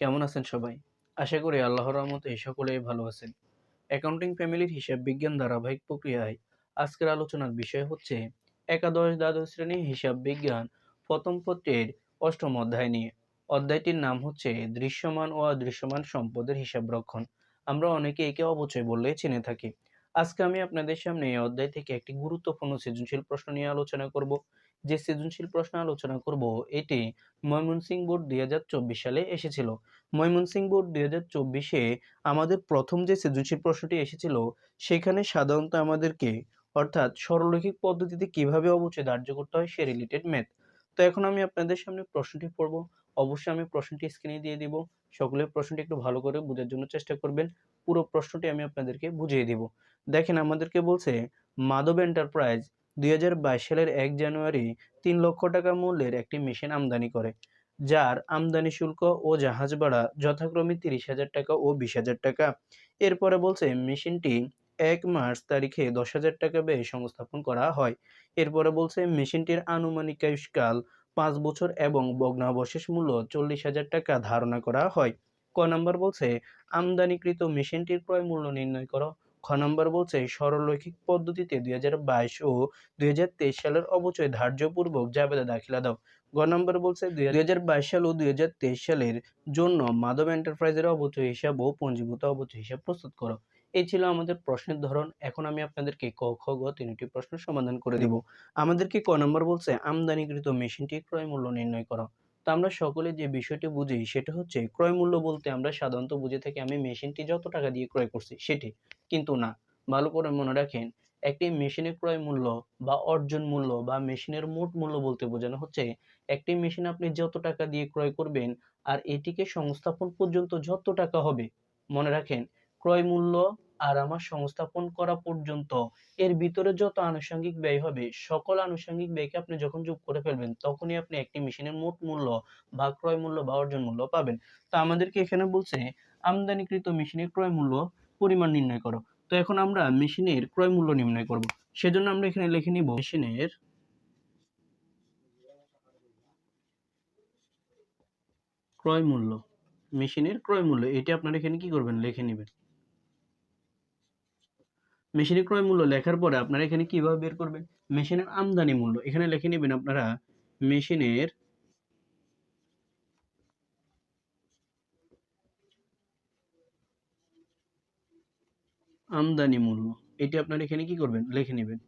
কেমন আছেন সবাই? আশা করি আল্লাহর রহমতে সকলেই ভালো আছেন। অ্যাকাউন্টিং ফ্যামিলির হিসাব বিজ্ঞান ধারাবাহিক প্রক্রিয়ায় আজকের আলোচনার বিষয় হচ্ছে একাদশ, দ্বাদশ শ্রেণি হিসাব বিজ্ঞান প্রথম পত্রের অষ্টম অধ্যায় নিয়ে। অধ্যায়টির নাম হচ্ছে দৃশ্যমান ও অদৃশ্যমান সম্পদের হিসাব রক্ষণ। আমরা অনেকে একে অবচয় বললে চিনে থাকি। আজকে আমি আপনাদের সামনে এই অধ্যায় থেকে একটি গুরুত্বপূর্ণ সৃজনশীল প্রশ্ন নিয়ে আলোচনা করব। যে সৃজনশীল প্রশ্ন আলোচনা করব, এটি ময়মনসিংহ বোর্ড দুই হাজার চব্বিশ সালে এসেছিল। ময়মনসিংহ বোর্ড দুই হাজার চব্বিশে আমাদের প্রথম যে সৃজনশীল প্রশ্নটি এসেছিল, সেখানে সাধারণত আমাদেরকে, অর্থাৎ সরলরৈখিক পদ্ধতিতে কীভাবে অবচয় ধার্য করতে হয় সে রিলেটেড ম্যাথ তো এখন আমি আপনাদের সামনে প্রশ্নটি পড়ব। অবশ্যই আমি প্রশ্নটি স্ক্রিনে দিয়ে দিব। সকলে প্রশ্নটি একটু ভালো করে বোঝার জন্য চেষ্টা করবেন। পুরো প্রশ্নটি আমি আপনাদেরকে বুঝিয়ে দিব। দেখেন, আমাদেরকে বলছে মাধব এন্টারপ্রাইজ দু হাজার বাইশ সালের এক জানুয়ারি তিন লক্ষ টাকা মূল্যের একটি মেশিন আমদানি করে, যার আমদানি শুল্ক ও জাহাজ ভাড়া যথাক্রমে তিরিশ হাজার টাকা ও বিশ হাজার টাকা। এরপরে বলছে, মেশিনটি এক মার্চ তারিখে দশ হাজার টাকা ব্যয়ে সংস্থাপন করা হয়। এরপরে বলছে, মেশিনটির আনুমানিক আয়ুষ্কাল পাঁচ বছর এবং ভগ্নাবশেষ মূল্য চল্লিশ হাজার টাকা ধারণা করা হয়। ক নম্বর বলছে, আমদানিকৃত মেশিনটির ক্রয় মূল্য নির্ণয় করো। খ নম্বর বলছে সরলরৈখিক পদ্ধতিতে দু হাজার বাইশ ও দু হাজার তেইশ সালের অবচয় ধার্যপূর্বক জাবেদা দাখিলা দাও। গ নম্বর বলছে দু হাজার বাইশ সাল ও দু হাজার তেইশ সালের জন্য মাধব এন্টারপ্রাইজের অবচয় হিসাব ও পঞ্জীভূত অবচয় হিসাব প্রস্তুত করো। এই ছিল আমাদের প্রশ্নের ধরন। এখন আমি আপনাদেরকে ক, খ, গ তিনটি প্রশ্ন সমাধান করে দেব। আমাদেরকে ক নম্বর বলছে, আমদানিকৃত মেশিনটি ক্রয় মূল্য নির্ণয় করো। তো আমরা সকলে যে বিষয়টি বুঝি সেটা হচ্ছে ক্রয় মূল্য বলতে আমরা সাধারণত বুঝে থাকি আমি মেশিনটি যত টাকা দিয়ে ক্রয় করছি সেটি। কিন্তু না, ভালো করে মনে রাখেন একটি মেশিনের ক্রয় মূল্য বা অর্জন মূল্য বা মেশিনের মোট মূল্য বলতে বোঝানো হচ্ছে একটি মেশিন আপনি যত টাকা দিয়ে ক্রয় করবেন আর এটিকে সংস্থাপন পর্যন্ত যত টাকা হবে। মনে রাখেন ক্রয় মূল্য আর আমার সংস্থাপন করা পর্যন্ত এর ভিতরে যত আনুষঙ্গিক ব্যয় হবে, সকল আনুষঙ্গিক ব্যয়কে আপনি যখন যোগ করে ফেলবেন, তখনই আপনি একটি মেশিনের মোট মূল্য বা ক্রয় মূল্য বা অর্জন মূল্য পাবেন। তো আমাদেরকে এখানে বলছে, আমদানিকৃত মেশিনের ক্রয় মূল্য পরিমাণ নির্ণয় করো। তো এখন আমরা মেশিনের ক্রয় মূল্য নির্ণয় করব। সেজন্য আমরা এখানে লিখে নিব, মেশিনের ক্রয় মূল্য, মেশিনের ক্রয় মূল্য। এটি আপনারা এখানে কি করবেন? লিখে নেবেন। মেশিনের ক্রয় মূল্য লেখার পরে আপনারা এখানে কীভাবে বের করবেন? মেশিনের আমদানি মূল্য। এখানে লিখে নেবেন আপনারা মেশিনের আমদানি মূল্য। এটি আপনারা এখানে কি করবেন? লিখে নেবেন।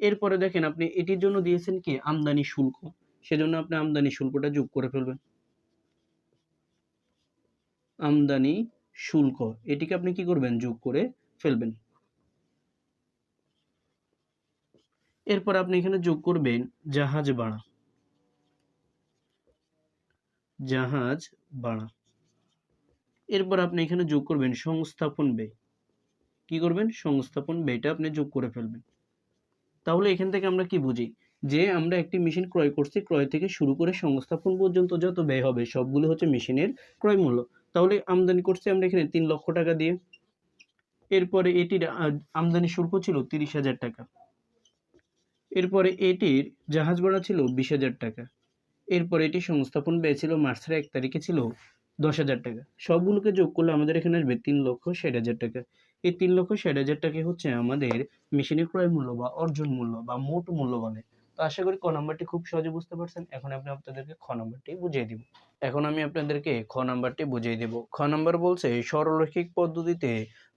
এরপরে দেখেন আপনি এটির জন্য দিয়েছেন কি? আমদানি শুল্ক। সেজন্য আপনি আমদানি শুল্কটা যোগ করে ফেলবেন। আমদানি শুল্ক। এটিকে আপনি কি করবেন? যোগ করে ফেলবেন। এরপর আপনি এখানে যোগ করবেন জাহাজ ভাড়া জাহাজ ভাড়া এরপর আপনি এখানে যোগ করবেন সংস্থাপন ব্যয়। কি করবেন? সংস্থাপন ব্যয়টা আপনি যোগ করে ফেলবেন। তাহলে এখান থেকে আমরা কি বুঝি? যে আমরা একটি মেশিন ক্রয় করছি, ক্রয় থেকে শুরু করে সংস্থাপন পর্যন্ত যত ব্যয় হবে, সবগুলো হচ্ছে মেশিনের ক্রয় মূল্য। তাহলে আমদানি করছি আমরা এখানে তিন লক্ষ টাকা দিয়ে। এরপরে এটির আমদানি শুল্ক ছিল তিরিশ হাজার টাকা। এরপরে এটির জাহাজ ভাড়া ছিল বিশ হাজার টাকা। এরপরে এটি সংস্থাপন ব্যয় ছিল মার্চের এক তারিখে ছিল দশ হাজার টাকা। সবগুলোকে যোগ করলে আমাদের এখানে আসবে তিন লক্ষ ষাট হাজার টাকা। এই তিন লক্ষ ষাট হাজার টাকা হচ্ছে আমাদের মেশিনের ক্রয় মূল্য বা অর্জন মূল্য বা মোট মূল্য বলে। তো আশা করি ক নাম্বারটি খুব সহজে বুঝতে পারছেন। এখন আমি আপনাদেরকে খ নাম্বারটি বুঝিয়ে দিব। এখন আমি আপনাদেরকে খ নাম্বারটি বুঝিয়ে দেব। খ নাম্বার বলছে, সরলরৈখিক পদ্ধতিতে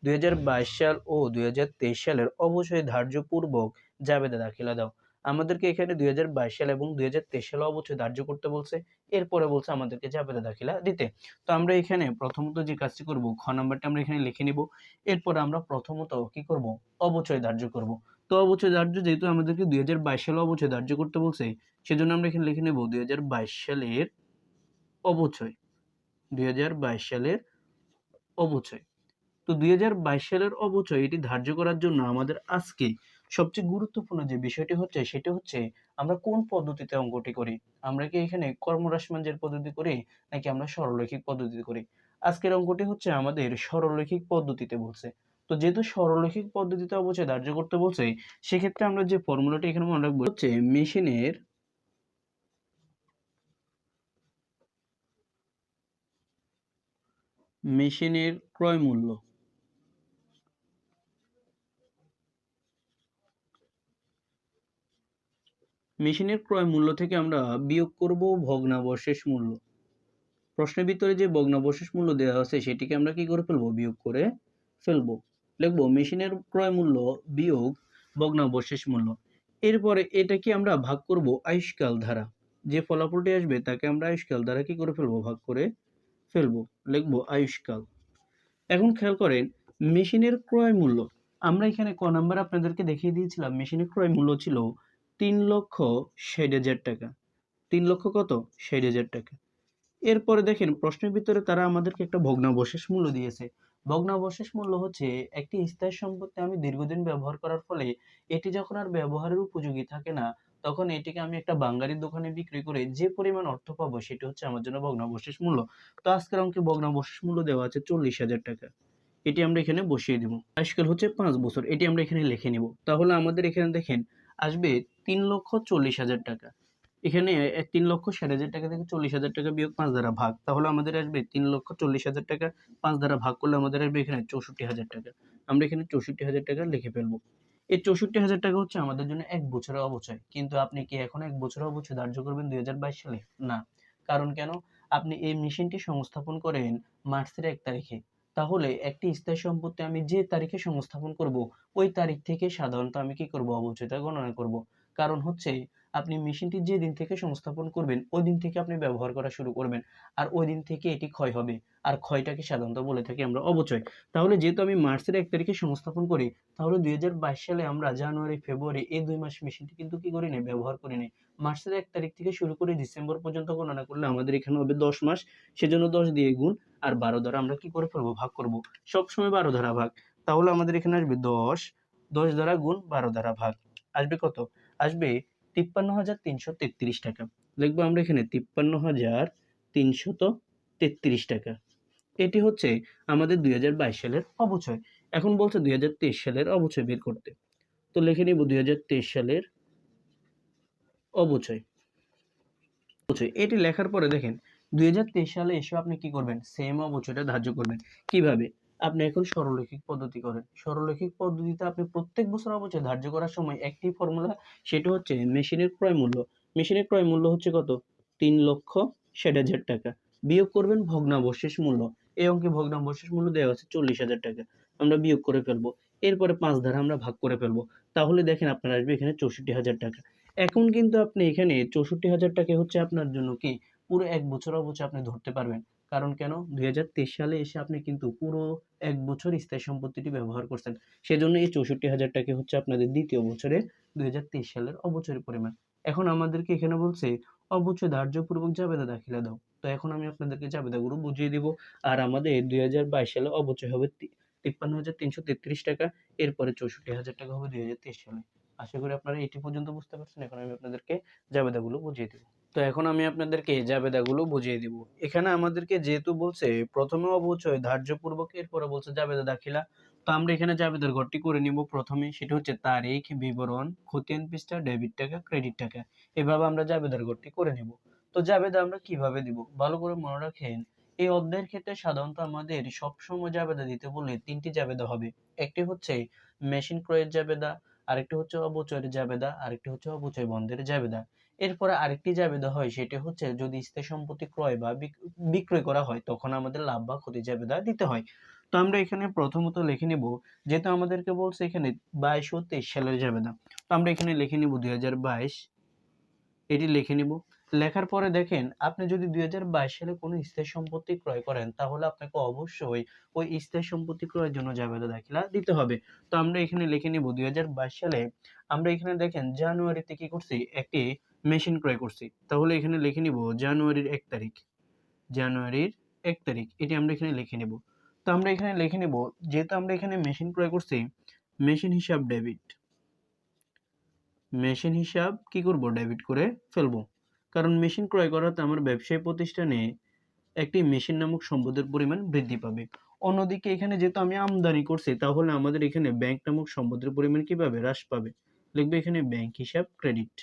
দুই হাজার বাইশ সাল ও দুই হাজার তেইশ সালের অবশ্যই ধার্যপূর্বক জাবেদা দাখিলা দাও। আমাদেরকে এখানে দুই হাজার বাইশ সাল এবং দুই হাজার তেইশ সালে অবশ্যই ধার্য করতে বলছে। এরপরে বলছে আমাদেরকে জাবেদা দাখিলা দিতে। তো আমরা এখানে প্রথমত যে কাজটি করব, খ নাম্বারটা আমরা এখানে লিখে নিব। এরপর আমরা প্রথমত কি করব? অবচয় ধার্য করব। তো অবচয় ধার্য যেহেতু আমাদেরকে দুই হাজার বাইশ সালে অবচয় ধার্য করতে বলছে, সেজন্য আমরা এখানে লিখে নেব দুই হাজার বাইশ সালের অবচয়। দুই হাজার বাইশ সালের অবচয়। তো দুই হাজার বাইশ সালের অবচয় এটি ধার্য করার জন্য আমাদের আজকে সবচেয়ে গুরুত্বপূর্ণ যে বিষয়টি হচ্ছে, সেটি হচ্ছে আমরা কোন পদ্ধতিতে অঙ্কটি করি? আমরা কি এখানে কর্মরাশমাঞ্জের পদ্ধতি করি, নাকি আমরা সরলরৈখিক পদ্ধতিতে করি? আজকের অঙ্কটি হচ্ছে আমাদের সরলরৈখিক পদ্ধতিতে বলছে। তো যেহেতু সরলরৈখিক পদ্ধতিতে অবশ্যই ধার্য করতে বলছে, সেক্ষেত্রে আমরা যে ফর্মুলাটি এখানে মনে রাখব, হচ্ছে মেশিনের মেশিনের ক্রয় মূল্য। মেশিনের ক্রয় মূল্য থেকে আমরা বিয়োগ করব ভগ্নাবশেষ মূল্য। প্রশ্নের ভিতরে যে ভগ্নাবশেষ মূল্য দেওয়া আছে, সেটিকে আমরা কি করে ফেলব? বিয়োগ করে ফেলব। লিখব মেশিনের ক্রয় মূল্য বিয়োগ ভগ্নাবশেষ মূল্য। এরপরে এটা কি আমরা ভাগ করব আয়ুষ্কাল ধারা। যে ফলাফলটি আসবে তাকে আমরা আয়ুষ্কাল দ্বারা কি করে ফেলব? ভাগ করে ফেলব। লিখব আয়ুষ্কাল। এখন খেয়াল করেন, মেশিনের ক্রয় মূল্য। আমরা এখানে ক নাম্বার আপনাদেরকে দেখিয়ে দিয়েছিলাম, মেশিনের ক্রয় মূল্য ছিল তিন লক্ষ ষাট হাজার টাকা। তিন লক্ষ কত? ষাট হাজার টাকা। এরপরে দেখেন, প্রশ্নের ভিতরে তারা আমাদেরকে একটা ভগ্নাবশেষ মূল্য দিয়েছে। ভগ্নাবশেষ মূল্য হচ্ছে একটি স্থায়ী সম্পত্তি আমি দীর্ঘদিন ব্যবহার করার ফলে এটি যখন আর ব্যবহারের উপযোগী থাকে না, তখন এটিকে আমি একটা বাঙালির দোকানে বিক্রি করে যে পরিমাণ অর্থ পাবো সেটি হচ্ছে আমার জন্য ভগ্নাবশেষ মূল্য। তো আজকের অঙ্কে ভগ্নাবশেষ মূল্য দেওয়া আছে চল্লিশ হাজার টাকা। এটি আমরা এখানে বসিয়ে দিব। আজকাল হচ্ছে পাঁচ বছর। এটি আমরা এখানে লিখে নিব। তাহলে আমাদের এখানে দেখেন আসবে তিন লক্ষ চল্লিশ হাজার টাকা। এখানে তিন লক্ষ ষাট হাজার টাকা থেকে চল্লিশ হাজার টাকা বিয়োগ পাঁচ দ্বারা ভাগ। তাহলে আমাদের আসবে তিন লক্ষ চল্লিশ হাজার টাকা, পাঁচ দ্বারা ভাগ করলে আমাদের আসবে এখানে চৌষট্টি হাজার টাকা। আমরা এখানে চৌষট্টি হাজার টাকা লিখে ফেলব। এই চৌষট্টি হাজার টাকা হচ্ছে আমাদের জন্য এক বছরের অবচয়। কিন্তু আপনি কি এখন এক বছরের অবচয় ধার্য করবেন দুই হাজার বাইশ সালে? না। কারণ কেন? আপনি এই মেশিনটি সংস্থাপন করেন মার্চের এক তারিখে। তাহলে একটি স্থায়ী সম্পত্তি আমি যে তারিখে সংস্থাপন করব, ওই তারিখ থেকে সাধারণত আমি কি করব? অবচয়টা গণনা করব। কারণ হচ্ছে আপনি মেশিনটি যে দিন থেকে সংস্থাপন করবেন, ওই দিন থেকে আপনি ব্যবহার করা শুরু করবেন। আর ওই দিন থেকে এটি ক্ষয় হবে। আর ক্ষয়টাকে সাধারণত বলে থাকি আমরা অবচয়। তাহলে যেহেতু আমি মার্চের এক তারিখে সংস্থাপন করি, তাহলে দুই হাজার বাইশ সালে আমরা জানুয়ারি, ফেব্রুয়ারি এই দুই মাস মেশিনটি কিন্তু কি করি নাই, ব্যবহার করি নাই। মার্চের এক তারিখ থেকে শুরু করে ডিসেম্বর পর্যন্ত গণনা করলে আমাদের এখানে হবে দশ মাস। সেজন্য দশ দিয়ে গুণ, আর বারো দ্বারা আমরা কি করে ফেলব ভাগ করব। সবসময় বারো দ্বারা ভাগ। তাহলে আমাদের এখানে আসবে দশ। দশ দ্বারা গুণ, বারো দ্বারা ভাগ। আসবে কত? আসবে তিপ্পান্ন হাজার তিনশো তেত্রিশ টাকা। লিখব আমরা এখানে তিপ্পান্ন হাজার তিনশত তেত্রিশ টাকা। এটি হচ্ছে আমাদের দুই হাজার বাইশ সালের অবচয়। এখন বলছে দুই হাজার তেইশ সালের অবচয় বের করতে। তো লিখে নিব দুই হাজার তেইশ সালের অবচয়। অবচয়। এটি লেখার পরে দেখেন, দুই হাজার তেইশ সালে এসে আপনি কি করবেন? সেম অবচয়টা ধার্য করবেন। কীভাবে? আপনি এখন সরলরৈখিক পদ্ধতি করেন। সরলরৈখিক পদ্ধতিতে আপনি প্রত্যেক বছর অবচয় ধার্য করার সময় একটি ফর্মুলা সেটা হচ্ছে মেশিনের ক্রয় মূল্য। মেশিনের ক্রয় মূল্য হচ্ছে কত? তিন লক্ষ ষাট হাজার টাকা। বিয়োগ করবেন ভগ্নাবশেষ মূল্য। এই অঙ্কে ভগ্নাবশেষ মূল্য দেওয়া আছে চল্লিশ হাজার টাকা। আমরা বিয়োগ করে ফেলব। এরপরে পাঁচ ধারা আমরা ভাগ করে ফেলব। তাহলে দেখেন আপনার আসবে এখানে চৌষট্টি হাজার টাকা। এখন কিন্তু আপনি এখানে চৌষট্টি হাজার টাকা হচ্ছে আপনার জন্য কি? পুরো এক বছর অবচয় আপনি ধরতে পারবেন। কারণ কেন? দুই হাজার তেইশ সালে এসে আপনি কিন্তু পুরো এক বছর স্থায়ী সম্পত্তিটি ব্যবহার করছেন। সেজন্য এই চৌষট্টি হাজার টাকা হচ্ছে আপনাদের দ্বিতীয় বছরে দুই হাজার তেইশ সালের অবচয়ের পরিমাণ। এখন আমাদেরকে এখানে বলছে, অবচয় ধার্যপূর্বক জাবেদা দাখিলা দাও। তো এখন আমি আপনাদেরকে জাবেদাগুলো বুঝিয়ে দিব। আর আমাদের দুই হাজার বাইশ সালে অবচয় হবে তিপ্পান্ন হাজার তিনশো তেত্রিশ টাকা, এরপরে চৌষট্টি হাজার টাকা হবে দুই হাজার তেইশ সালে। আশা করি আপনারা এটি পর্যন্ত বুঝতে পারছেন। এখন আমি আপনাদেরকে জাবেদাগুলো বুঝিয়ে দিব। তো এখন আমি আপনাদেরকে জাবেদাগুলো বুঝিয়ে দিব। এখানে আমাদেরকে যেহেতু বলছে, প্রথমে অবচয়, ধার্যপূর্বক, এরপরে বলছে জাবেদা দাখিলা। তো আমরা এখানে জাবেদার ঘরটি করে নিব প্রথমে। সেটা হচ্ছে তারিখ, বিবরণ, খতিয়ান পৃষ্ঠা, ডেবিট টাকা, ক্রেডিট টাকা। এভাবে আমরা জাবেদার ঘরটি করে নিব। তো জাবেদা আমরা কীভাবে দিব? ভালো করে মনে রাখেন, এই অধ্যায়ের ক্ষেত্রে সাধারণত আমাদের সবসময় জাবেদা দিতে বললে তিনটি জাবেদা হবে। একটি হচ্ছে মেশিন ক্রয়ের জাবেদা, আরেকটি হচ্ছে অবচয়ের জাবেদা, আরেকটি হচ্ছে অবচয় বন্ধের জাবেদা। এরপরে আরেকটি জাবেদা হয় সেটি হচ্ছে যদি স্থায়ী সম্পত্তি ক্রয় বা বিক্রয় করা হয় তখন আমাদের লাভ বা ক্ষতি জাবেদা দিতে হয়। তো আমরা এখানে প্রথমত লিখে নিব, যেহেতু আমাদেরকে বলছে এখানে বাইশ ও তেইশ সালের জাবেদা তো আমরা এখানে লিখে নিব দুই হাজার বাইশ। এটি লিখে নিব। লেখার পরে দেখেন, আপনি যদি দুই হাজার বাইশ সালে কোনো স্থায়ী সম্পত্তি ক্রয় করেন, তাহলে আপনাকে অবশ্যই ওই স্থায়ী সম্পত্তি ক্রয়ের জন্য জাবেদা দাখিলা দিতে হবে। তো আমরা এখানে লিখে নিব দুই হাজার বাইশ সালে। আমরা এখানে দেখেন, জানুয়ারিতে কি করছি? একটি মেশিন ক্রয় করছি। তাহলে এখানে লিখে নিব জানুয়ারির এক তারিখ। জানুয়ারির এক তারিখ, এটি আমরা এখানে লিখে নিব। তো আমরা এখানে লিখে নিব, যেহেতু আমরা এখানে মেশিন ক্রয় করছি মেশিন হিসাব ডেবিট মেশিন হিসাব কি করব? ডেবিট করে ফেলব। কারণ মেশিন ক্রয় করাতে আমার ব্যবসায়ী প্রতিষ্ঠানে একটি মেশিন নামক সম্পদের পরিমাণ বৃদ্ধি পাবে। অন্যদিকে এখানে যেহেতু আমি আমদানি করছি, তাহলে আমাদের এখানে ব্যাংক নামক সম্পদের পরিমাণ কি পাবে হ্রাস পাবে? লিখবে এখানে ব্যাংক হিসাব ক্রেডিট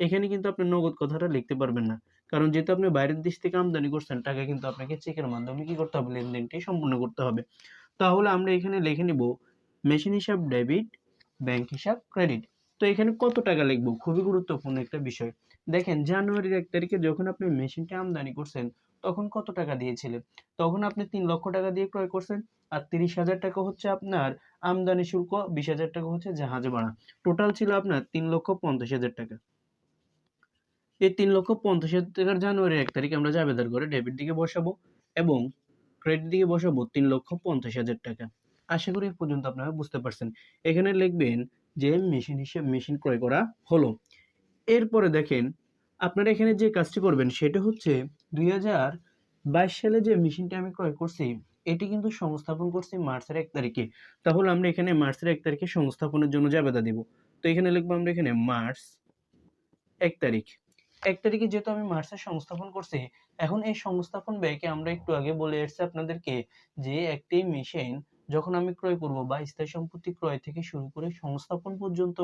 এখানে কিন্তু আপনি নগদ কথাটা লিখতে পারবেন না। কারণ যেহেতু আপনি বাইরের দেশ থেকে আমদানি করছেন টাকা কিন্তু আপনাকে চেকের মাধ্যমে কি করতে হবে? লেনদেনটি সম্পূর্ণ করতে হবে। তাহলে আমরা এখানে লিখে নিব, মেশিন হিসাব, ডেবিট, ব্যাংক হিসাব, ক্রেডিট। তো এখানে কত টাকা লিখব? খুবই গুরুত্বপূর্ণ একটা বিষয়। দেখেন, জানুয়ারির এক তারিখে যখন আপনি মেশিনটি আমদানি করছেন, তখন কত টাকা দিয়েছিলেন তখন আপনি তিন লক্ষ টাকা দিয়ে ক্রয় করছেন, আর তিরিশ হাজার টাকা হচ্ছে আপনার আমদানি শুল্ক, বিশ হাজার টাকা হচ্ছে জাহাজ ভাড়া। টোটাল ছিল আপনার তিন লক্ষ পঞ্চাশ হাজার টাকা। এই তিন লক্ষ পঞ্চাশ হাজার টাকার জানুয়ারির এক তারিখে আমরা জাবেদার করে ডেবিট দিকে বসাবো এবং ক্রেডিট দিকে বসাবো তিন লক্ষ পঞ্চাশ হাজার টাকা। আশা করি পর্যন্ত আপনারা বুঝতে পারছেন। এখানে লিখবেন যে মেশিন হিসেবে মেশিন ক্রয় করা হলো। এরপরে দেখেন, আপনারা এখানে যে কাজটি করবেন সেটা হচ্ছে দুই হাজার বাইশ সালে যে মেশিনটি আমি ক্রয় করছি, এটি কিন্তু সংস্থাপন করছি মার্চের এক তারিখে। তাহলে আমরা এখানে মার্চের এক তারিখে সংস্থাপনের জন্য জাবেদা দিব, তো এখানে লিখব আমরা এখানে মার্চ এক তারিখ। এক তারিখে যেহেতু আমি মার্চের সংস্থাপন করছি, এখন এই সংস্থাপন ব্যয়কে আমরা একটু আগে বলে এসেছি আপনাদেরকে যে একটি মেশিন যখন আমি ক্রয় করব বা স্থায়ী সম্পত্তি ক্রয় থেকে শুরু করে সংস্থাপন পর্যন্ত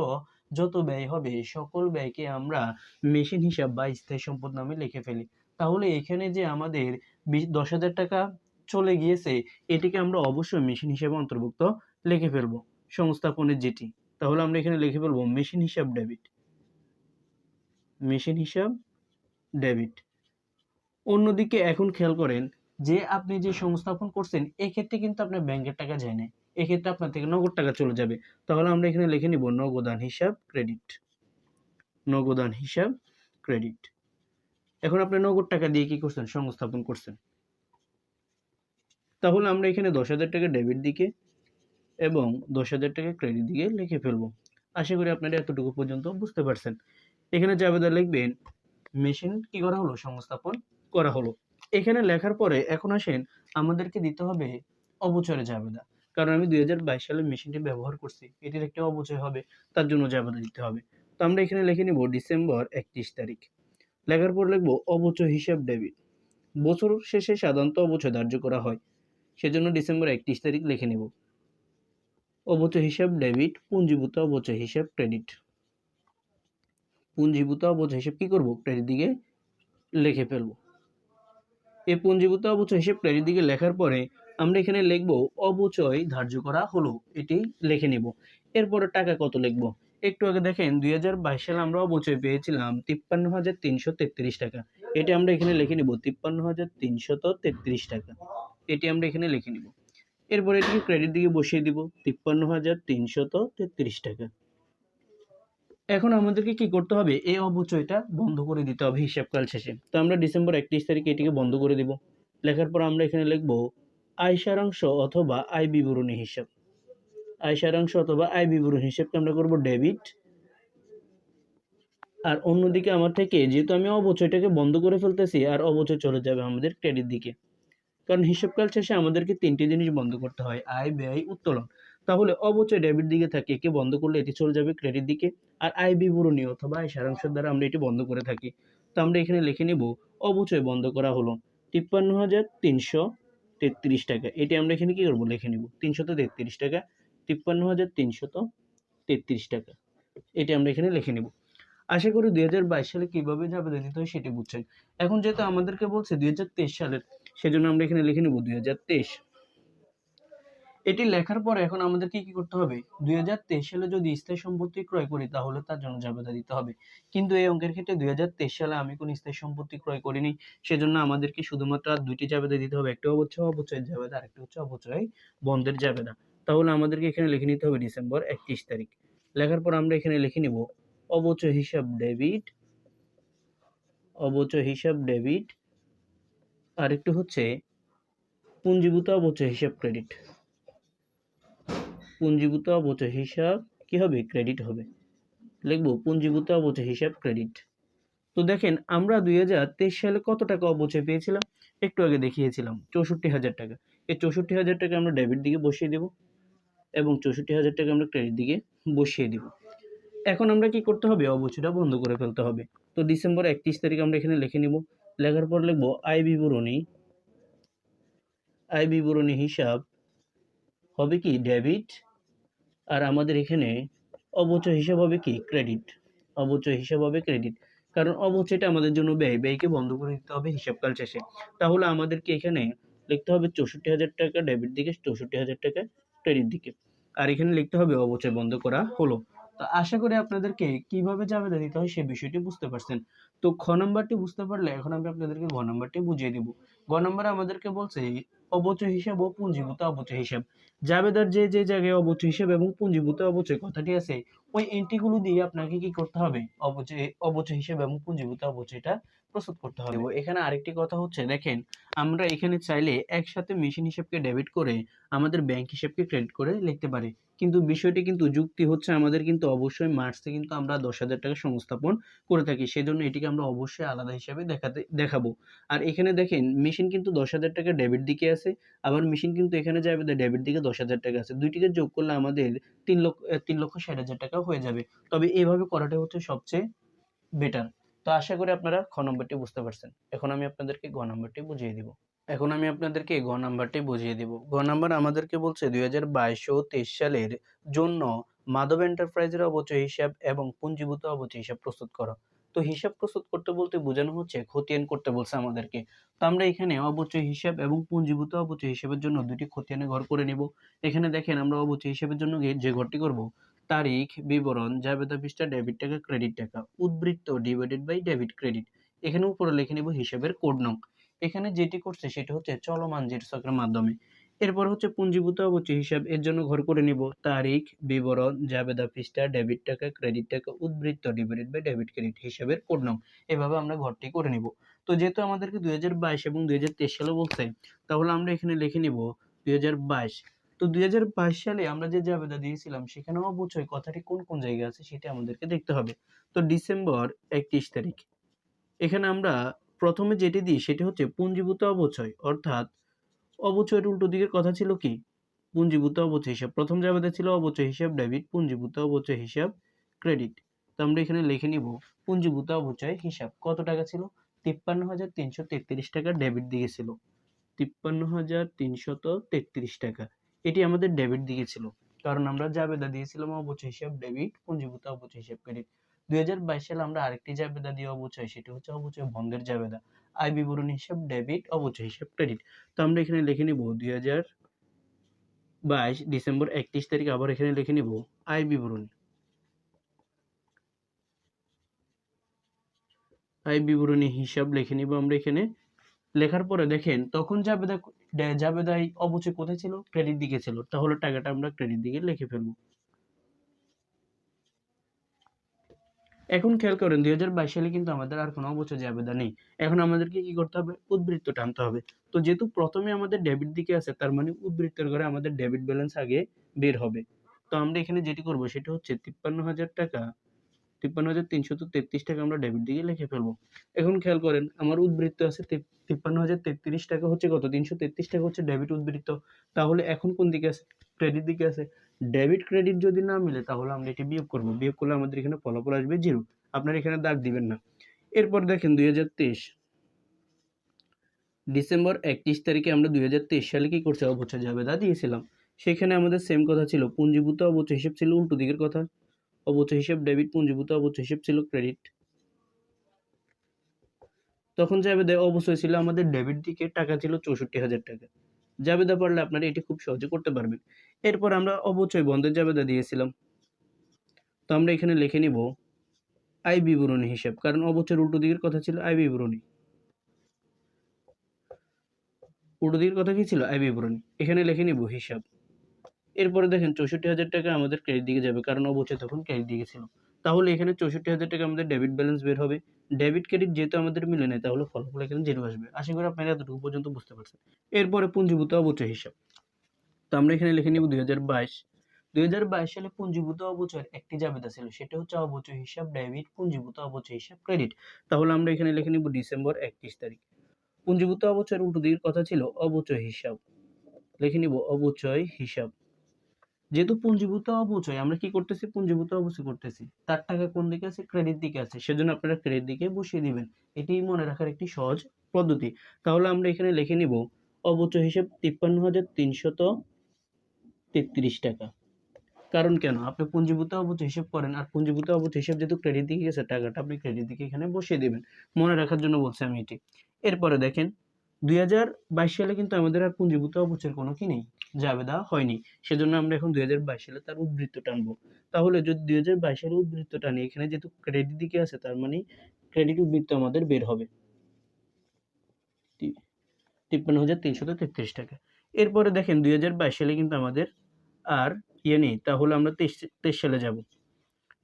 যত ব্যয় হবে, সকল ব্যয়কে আমরা মেশিন হিসাব বা স্থায়ী সম্পদ নামে লিখে ফেলি। তাহলে এখানে যে আমাদের দশ হাজার টাকা চলে গিয়েছে, এটিকে আমরা অবশ্যই মেশিন হিসাবে অন্তর্ভুক্ত লিখে ফেলব, সংস্থাপনের যেটি। তাহলে আমরা এখানে লিখে ফেলব মেশিন হিসাব ডেবিট মেশিন হিসাব, ডেবিট। অন্যদিকে এখন খেয়াল করেন যে আপনি যে সংস্থাপন করছেন, এক্ষেত্রে কিন্তু আপনার ব্যাংকের টাকা যায় না এক্ষেত্রে আপনার থেকে নগদ টাকা চলে যাবে। তাহলে আমরা এখানে লিখে নিব নগদান হিসাব, ক্রেডিট। নগদান হিসাব, ক্রেডিট। এখন আপনি নগদ টাকা দিয়ে কি করছেন? সংস্থাপন করছেন। তাহলে আমরা এখানে দশ হাজার টাকা ডেবিট দিকে এবং দশ হাজার টাকা ক্রেডিট দিকে লিখে ফেলব। আশা করি আপনারা এতটুকু পর্যন্ত বুঝতে পারছেন। এখানে জাবেদা লিখবেন মেশিন কি করা হলো? সংস্থাপন? করা হলো। এখানে লেখার পরে এখন আসেন আমাদেরকে দিতে হবে অবচরে জাবেদা কারণ আমি দুই হাজার বাইশ সালে মেশিনটি ব্যবহার করছি এটির একটা অবচয় হবে তার জন্য জাবেদা দিতে হবে। তো আমরা এখানে লিখে নিব ডিসেম্বর একত্রিশ তারিখ। লেখার পর লিখব অবচয় হিসাব ডেবিট। বছর শেষে সাধারণত অবচয় ধার্য করা হয় সেজন্য ডিসেম্বর একত্রিশ তারিখ লিখে নেব। অবচয় হিসাব ডেবিট পুঞ্জীভূত অবচয় হিসাব ক্রেডিট। পুঞ্জীভূত অবচয় হিসাব কি করব? ক্রেডিট দিকে লিখে ফেলব। এই পুঞ্জীভূত অবচয় হিসেব ক্রেডিট দিকে লেখার পরে আমরা এখানে লিখব অবচয় ধার্য করা হলো। এটি লিখে নিব। এরপরে টাকা কত লিখব? একটু আগে দেখেন দুই হাজার বাইশ সালে আমরা অবচয় পেয়েছিলাম তিপ্পান্ন হাজার তিনশো তেত্রিশ টাকা। এটি আমরা এখানে লিখে নিব তিপ্পান্ন হাজার তিনশত তেত্রিশ টাকা। এটি আমরা এখানে লিখে নিব। এরপরে এটিকে ক্রেডিট দিকে বসিয়ে দিব তিপ্পান্ন হাজার তিনশত তেত্রিশ টাকা। এখন আমাদেরকে কি করতে হবে? এই অবচয়টা বন্ধ করে দিতে হবে হিসাবকাল শেষে। তো আমরা ডিসেম্বর একত্রিশ তারিখে এটিকে বন্ধ করে দিব। লেখার পর আমরা এখানে লিখব আয় সারাংশ অথবা আয় বিবরণী হিসাব। আয় সারাংশ অথবা আয় বিবরণী হিসাবকে আমরা করব ডেবিট। আর অন্যদিকে আমার থেকে যেহেতু আমি অবচয়টাকে বন্ধ করে ফেলতেছি, আর অবচয় চলে যাবে আমাদের ক্রেডিট দিকে। কারণ হিসাবকাল শেষে আমাদেরকে তিনটি জিনিস বন্ধ করতে হয়, আয়, ব্যয়, উত্তোলন। তাহলে অবচয় ডেবিট দিকে থাকে, একে বন্ধ করলে এটি চলে যাবে ক্রেডিট দিকে। আর আয় বিবরণী অথবা আয় সারাংশের দ্বারা আমরা এটি বন্ধ করে থাকি। তো আমরা এখানে লিখে নেব, অবচয় বন্ধ করা হলো। তিপ্পান্ন হাজার তিনশো তেত্রিশ টাকা। এটি আমরা এখানে কি করব? লিখে নিব তিনশত তেত্রিশ টাকা। তিপ্পান্ন হাজার তিনশত তেত্রিশ টাকা। এটি আমরা এখানে লিখে নেব। আশা করি দুই হাজার বাইশ সালে কীভাবে যাবে দিতে হয় সেটি বুঝছেন। এখন যেহেতু আমাদেরকে বলছে দুই হাজার তেইশ সালের, সেজন্য আমরা এখানে লিখে নেব দুই হাজার তেইশ। এটি লেখার পরে এখন আমাদের কি করতে হবে? দুই হাজার তেইশ সালে যদি স্থায়ী সম্পত্তি ক্রয় করি, তাহলে তার জন্য জাবেদা দিতে হবে। কিন্তু এই অঙ্কের ক্ষেত্রে দুই হাজার তেইশ সালে আমি কোনো স্থায়ী সম্পত্তি ক্রয় করিনি। সেজন্য আমাদেরকে শুধুমাত্র দুইটি জাবেদা দিতে হবে। একটা হচ্ছে অবচয়ের জাবেদা, আরেকটা হচ্ছে অবচয় বন্ধের জাবেদা। তাহলে আমাদেরকে এখানে লিখে নিতে হবে ডিসেম্বর একত্রিশ তারিখ। লেখার পর আমরা এখানে লিখে নিব অবচয় হিসাব ডেবিট অবচয় হিসাব ডেবিট আর একটু হচ্ছে পুঞ্জীভূত অবচয় হিসাব ক্রেডিট। পুঞ্জীভূত অবচয় হিসাব কি হবে? ক্রেডিট হবে। লিখব পুঞ্জীভূত অবচয় হিসাব ক্রেডিট তো দেখেন, আমরা দু হাজার তেইশ সালে কত টাকা অবচয় পেয়েছিলাম? একটু আগে দেখিয়েছিলাম, চৌষট্টি হাজার টাকা। এই চৌষট্টি হাজার টাকা আমরা ডেবিট দিকে বসিয়ে দেব এবং চৌষট্টি হাজার টাকা আমরা ক্রেডিট দিকে বসিয়ে দেব। এখন আমরা কি করতে হবে? অবচয়টা বন্ধ করে ফেলতে হবে। তো ডিসেম্বর একত্রিশ তারিখ আমরা এখানে লিখে নিব। লেখার পর লিখব আয় বিবরণী। আয় বিবরণী হিসাব হবে কি? ডেবিট আর আমাদের এখানে অবচয় হিসাব হবে কি? ক্রেডিট অবচয় হিসাব হবে ক্রেডিট কারণ অবচয়টা আমাদের জন্য ব্যয়, ব্যয়কে বন্ধ করে দিতে হবে হিসাবকাল শেষে। তাহলে আমাদেরকে এখানে লিখতে হবে চৌষট্টি হাজার টাকা ডেবিট দিকে চৌষট্টি হাজার টাকা ক্রেডিট দিকে। আর এখানে লিখতে হবে অবচয় বন্ধ করা হলো। তো আশা করি আপনাদেরকে কীভাবে জাবেদা দিতে হয় সেই বিষয়টি বুঝতে পারছেন। তো খ নাম্বারটি বুঝতে পারলে এখন আমি আপনাদেরকে ঘ নাম্বারটি বুঝিয়ে দিব। গ নাম্বারে আমাদেরকে বলছে অবচয় হিসাব ও পুঞ্জীভূত অবচয় হিসাব। জাবেদার যে যে জায়গায় অবচয় হিসাব এবং পুঞ্জীভূত অবচয় কথাটি আছে, ওই এন্ট্রিগুলো দিয়ে আপনাকে কি করতে হবে? অবচয় অবচয় হিসাব এবং পুঞ্জীভূত অবচয়টা প্রস্তুত করতে হবে। এখানে আরেকটি কথা হচ্ছে, দেখেন, আমরা এখানে চাইলে একসাথে মেশিন হিসাবকে ডেবিট করে আমাদের ব্যাংক হিসাবকে ক্রেডিট করে লিখতে পারি। কিন্তু বিষয়টি কিন্তু যুক্তি হচ্ছে আমাদের কিন্তু অবশ্যই মার্চে কিন্তু আমরা দশ হাজার টাকা সংস্থাপন করে থাকি। সেই জন্য এটিকে আমরা অবশ্যই আলাদা হিসাবে দেখাতে, দেখাবো। আর এখানে দেখেন মেশিন কিন্তু দশ হাজার টাকা ডেবিট দিকে আছে, আবার মেশিন কিন্তু এখানে যাবে ডেবিট দিকে দশ হাজার টাকা আছে। দুইটিকে যোগ করলে আমাদের তিন লক্ষ তিন লক্ষ ষাট হাজার টাকা হয়ে যাবে। তবে এইভাবে করাটা হচ্ছে সবচেয়ে বেটার তো আশা করি আপনারা খ নম্বরটি বুঝতে পারছেন। এখন আমি আপনাদেরকে গ নম্বরটি বুঝিয়ে দিব। এখন আমি আপনাদেরকে গ নাম্বারটি বুঝিয়ে দিব। গ নাম্বার আমাদেরকে বলছে দুই হাজার বাইশ তেইশ সালের জন্য মাধব এন্টারপ্রাইজের অবচয় হিসাব এবং পুঞ্জীভূত অবচয় হিসাব প্রস্তুত করো। তো হিসাব প্রস্তুত করতে বলতে বোঝানো হচ্ছে খতিয়ান করতে বলছে আমাদেরকে। তো আমরা এখানে অবচয় হিসাব এবং পুঞ্জীভূত অবচয় হিসাবের জন্য দুটি খতিয়ানে ঘর করে নিব। এখানে দেখেন আমরা অবচয় হিসাবের জন্য যে ঘরটি করব তারিখ, বিবরণ জাবেদা পৃষ্ঠা ডেবিট টাকা ক্রেডিট টাকা, উদ্বৃত্ত ডিভাইডেড বাই ডেবিট ক্রেডিট এখানে উপরে লিখে নিব হিসাবের কোড নং এখানে যেটি করছে সেটা হচ্ছে চলমান জেট চক্রের মাধ্যমে। এরপর হচ্ছে পুঞ্জীভূত অবচয় হিসাব। এর জন্য ঘর করে নিব তারিখ, বিবরণ জাবেদা পৃষ্ঠা ডেবিট টাকা ক্রেডিট টাকা, উদ্বৃত্ত ডিভাইডেড বাই ডেবিট ক্রেডিট হিসাবের কোড নং এভাবে আমরা ঘরটি করে নিব। তো যেহেতু আমাদেরকে দুই হাজার বাইশ এবং দুই হাজার তেইশ সালে বলছে, তাহলে আমরা এখানে লিখে নিব দুই হাজার বাইশ। তো দুই হাজার বাইশ সালে আমরা যে জাবেদা দিয়েছিলাম সেখানে অবচয় কথাটি কোন কোন জায়গায় আছে সেটা আমাদেরকে দেখতে হবে। তো ডিসেম্বর একত্রিশ তারিখ। এখানে আমরা প্রথমে যেটি দিই, সেটি হচ্ছে পুঞ্জীভূত অবচয়। অর্থাৎ অবচয়ের উল্টো দিকের কথা ছিল কি? পুঞ্জীভূত অবচয় হিসাব। প্রথম জাবেদা ছিল অবচয় হিসাব ডেবিট, পুঞ্জীভূত অবচয় হিসাব ক্রেডিট। তো আমরা এখানে লিখে নিব, পুঞ্জীভূত অবচয় হিসাব। কত টাকা ছিল? তিপ্পান্ন হাজার তিনশো তেত্রিশ টাকা ডেবিট দিকে ছিল তিপ্পান্ন হাজার তিনশত তেত্রিশ টাকা। এটি আমাদের ডেবিট দিকে ছিল। কারণ আমরা জাবেদা দিয়েছিলাম অবচয় হিসাব ডেবিট পুঞ্জীভূত অবচয় হিসাব ক্রেডিট দুই হাজার বাইশ সালে আমরা আরেকটি জাবেদা দিয়ে অবচয় সেটি হচ্ছে অবচয় বন্ধের জাবেদা আয় বিবরণী হিসাব ডেবিট অবচয় হিসাব ক্রেডিট তো আমরা এখানে লিখে নিব দুই হাজার বাইশ ডিসেম্বর একত্রিশ তারিখ, আবার এখানে লিখে নিব আয় বিবরণী। আয় বিবরণী হিসাব লিখে নিব আমরা এখানে। লেখার পরে দেখেন, তখন জাবেদা জাবেদাই অবচয় কোথায় ছিল? ক্রেডিট দিকে ছিল। তাহলে টাকাটা আমরা ক্রেডিট দিকে লিখে ফেলব। এখন খেয়াল করেন, দুই হাজার বাইশ সালে কিন্তু আমাদের আর কোনো অবচয় জাবেদা নেই। এখন আমাদেরকে কি করতে হবে? উদ্বৃত্ত টানতে হবে। তো যেহেতু প্রথমে আমাদের ডেবিট দিকে আছে, তার মানে উদ্বৃত্তের ঘরে আমাদের ডেবিট ব্যালেন্স আগে বের হবে। তো আমরা এখানে যেটি করব, সেটা হচ্ছে তিপ্পান্ন হাজার টাকা তিপ্পান্ন হাজার তিনশত তেত্রিশ টাকা আমরা ডেবিট দিকে লিখে ফেলব। এখন খেয়াল করেন, আমার উদ্বৃত্ত আছে তিপ্পান্ন হাজার তেত্রিশ টাকা হচ্ছে কত? তিনশো তেত্রিশ টাকা হচ্ছে ডেবিট উদ্বৃত্ত। তাহলে এখন কোন দিকে আছে? ক্রেডিট দিকে আছে। ডেবিট ক্রেডিট যদি না মিলে তাহলে আমরা এটি বিয়োগ করব। বিয়োগ করলে আমাদের এখানে ফলাফল আসবে জিরো আপনারা এখানে দাগ দিবেন না। এরপর দেখেন দুই হাজার তেইশ। ডিসেম্বর একত্রিশ তারিখে আমরা দুই হাজার তেইশ সালে কি করছে? অবচয় জাবেদা দিয়েছিলাম। সেখানে আমাদের সেম কথা ছিল। পুঞ্জীভূত অবচয় হিসেব ছিল, উল্টো দিকের কথা। অবচয় হিসেব, ডেবিট পুঞ্জীভূত অবচয় হিসেব ছিল ক্রেডিট। তখন জাবেদা অবশ্যই ছিল আমাদের ডেবিট দিকে টাকা ছিল চৌষট্টি হাজার টাকা। জাবেদা পারলে আপনারা এটি খুব সহজে করতে পারবেন। এরপর আমরা অবচয় বন্ধের জাবেদা দিয়েছিলাম। তো আমরা এখানে লিখে নিব, আয় বিবরণী হিসাব, কারণ অবচয়ের উল্টো দিকের কথা ছিল আয় বিবরণী। উল্টো দিকের কথা কি ছিল? আয় বিবরণী। এখানে লিখে নিব হিসাব। এরপরে দেখেন চৌষট্টি হাজার টাকা আমাদের ক্রেডিট দিকে যাবে, কারণ অবচয় তখন ক্রেডিট দিকে ছিল তাহলে এখানে চৌষট্টি হাজার টাকা আমাদের ডেবিট ব্যালেন্স বের হবে। ডেবিট ক্রেডিট যেহেতু আমাদের মিলে নেয়, তাহলে ফলাফল এখানে জিরো আসবে। আশা করি আপনারা এতটুকু পর্যন্ত বুঝতে পারছেন। এরপরে পুঞ্জীভূত অবচয় হিসাব। তো আমরা এখানে লিখে নিব দুই হাজার বাইশ। দুই হাজার বাইশ সালে পুঞ্জীভূত অবচয়ের একটি জাবেদা ছিল, সেটা হচ্ছে অবচয় হিসাব ডেবিট পুঞ্জীভূত অবচয় হিসাব ক্রেডিট তাহলে আমরা এখানে লিখে নিব ডিসেম্বর একত্রিশ তারিখ। পুঞ্জীভূত অবচয়ের উল্টো দিকের কথা ছিল অবচয় হিসাব। লিখে নিব অবচয় হিসাব। যেহেতু পুঞ্জীভূত অবচয়, আমরা কি করতেছি? পুঞ্জীভূত অবচয় করতেছি। তার টাকা কোন দিকে আছে? ক্রেডিট দিকে আছে। সেজন্য আপনারা ক্রেডিট দিকে বসিয়ে দিবেন। এটি মনে রাখার একটি সহজ পদ্ধতি। তাহলে আমরা এখানে লিখে নিব, অবচয় হিসাব তিপ্পান্ন হাজার তিনশত তেত্রিশ টাকা। কারণ কেন? আপনি পুঞ্জীভূত অবচয় হিসেব করেন আর পুঞ্জীভূত অবচয় হিসেব যেহেতু ক্রেডিট দিকে গেছে, টাকাটা আপনি ক্রেডিট দিকে এখানে বসিয়ে দেবেন। মনে রাখার জন্য বলছি আমি এটি। এরপরে দেখেন, দুই হাজার বাইশ সালে কিন্তু আমাদের আর পুঞ্জীভূত অবচয়ের কোনো কি নেই। জাবেদা হয়নি। সেজন্য আমরা এখন দুই হাজার বাইশ সালে তার উদ্বৃত্ত টানবো তাহলে যদি দুই হাজার বাইশ সালে উদ্বৃত্ত টানি এখানে যেহেতু ক্রেডিট দিকে আছে, তার মানে ক্রেডিট উদ্বৃত্ত আমাদের বের হবে। তিপ্পান্ন হাজার তিনশত তেত্রিশ টাকা। এরপরে দেখেন দুই হাজার বাইশ সালে কিন্তু আমাদের আর ইয়ে নেই। তাহলে আমরা তেইশ তেইশ সালে যাব।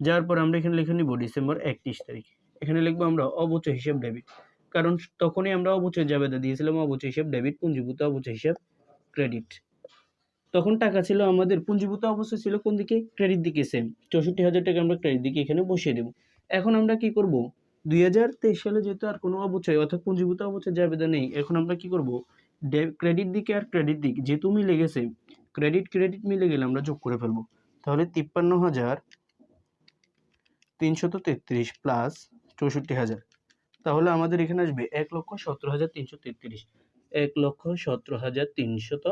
যাওয়ার পর আমরা এখানে লিখে নিব ডিসেম্বর একত্রিশ তারিখ। এখানে লিখব আমরা অবচয় হিসাব ডেবিট কারণ তখনই আমরা অবচয় জাবেদা দিয়েছিলাম অবচয় হিসাব ডেবিট পুঞ্জীভূত অবচয় হিসাব ক্রেডিট তখন টাকা ছিল আমাদের পুঞ্জীভূত অবস্থা ছিল কোন দিকে? ক্রেডিট দিকে সেম চৌষট্টি হাজার টাকা আমরা ক্রেডিট দিকে এখানে বসিয়ে দেবো। এখন আমরা কি করব? দুই হাজার তেইশ সালে যেহেতু আর কোনো অবচয়, অর্থাৎ পুঞ্জীভূত অবচয় জাবেদা নেই, এখন আমরা কি করব? ক্রেডিট দিকে আর ক্রেডিট দিক, যেহেতু মিলে গেছে ক্রেডিট ক্রেডিট মিলে গেলে আমরা যোগ করে ফেলব। তাহলে তিপ্পান্ন হাজার তিনশত তেত্রিশ প্লাস চৌষট্টি হাজার। তাহলে আমাদের এখানে আসবে এক লক্ষ সতেরো হাজার তিনশো তেত্রিশ। এক লক্ষ সতেরো হাজার তিনশত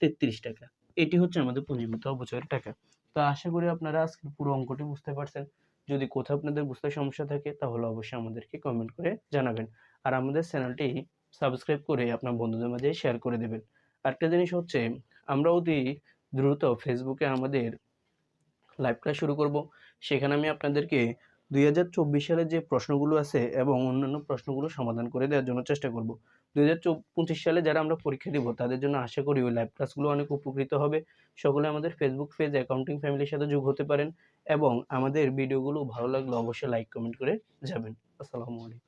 তেত্রিশ টাকা। এটি হচ্ছে আমাদের পুঁজিভূত অবচয়ের টাকা। তো আশা করি আপনারা আজকের পুরো অঙ্কটি বুঝতে পারছেন। যদি কোথাও আপনাদের বুঝতে সমস্যা থাকে, তাহলে অবশ্যই আমাদেরকে কমেন্ট করে জানাবেন। আর আমাদের চ্যানেলটি সাবস্ক্রাইব করে আপনার বন্ধুদের মাঝে শেয়ার করে দেবেন। আরেকটা জিনিস হচ্ছে, আমরা অতি দ্রুত ফেসবুকে আমাদের লাইভ ক্লাস শুরু করব। সেখানে আমি আপনাদেরকে দুই হাজার চব্বিশ সালে যে প্রশ্নগুলো আছে এবং অন্যান্য প্রশ্নগুলো সমাধান করে দেওয়ার জন্য চেষ্টা করব। দুই হাজার পঁচিশ সালে যারা আমরা পরীক্ষা দিব, তাদের জন্য আশা করি ওই লাইভ ক্লাসগুলো অনেক উপকৃত হবে। সকলে আমাদের ফেসবুক পেজ অ্যাকাউন্টিং ফ্যামিলির সাথে যোগ হতে পারেন এবং আমাদের ভিডিওগুলো ভালো লাগলে অবশ্যই লাইক কমেন্ট করে যাবেন। আসসালামু আলাইকুম।